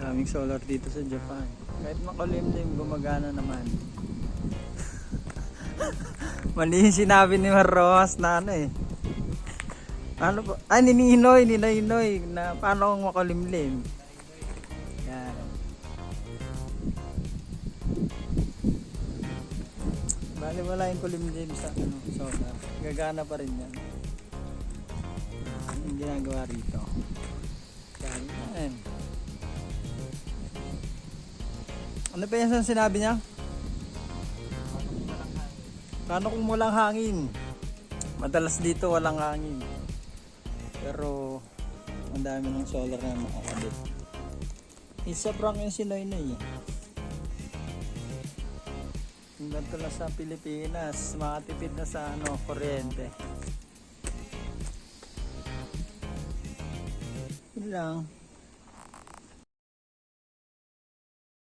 Daming solar dito sa Japan. Kahit makulimlim, gumagana naman. Mali yung sinabi ni Marroas na ano eh. Ano po? Ay, ni Ninoy, ni Ninoy, na paano kung makulimlim. Yan. Bali wala yung kulimlim sa ano, solar. Gagana pa rin yan. Ang ginagawa rito. Ano pa yan sinabi niya? Paano kung walang hangin? Madalas dito walang hangin. Pero ang dami ng solar na nakakabit. Isa prank yung si Noy Noy. eh. Yung ganito na sa Pilipinas, makatipid na sa ano, kuryente. Yun lang.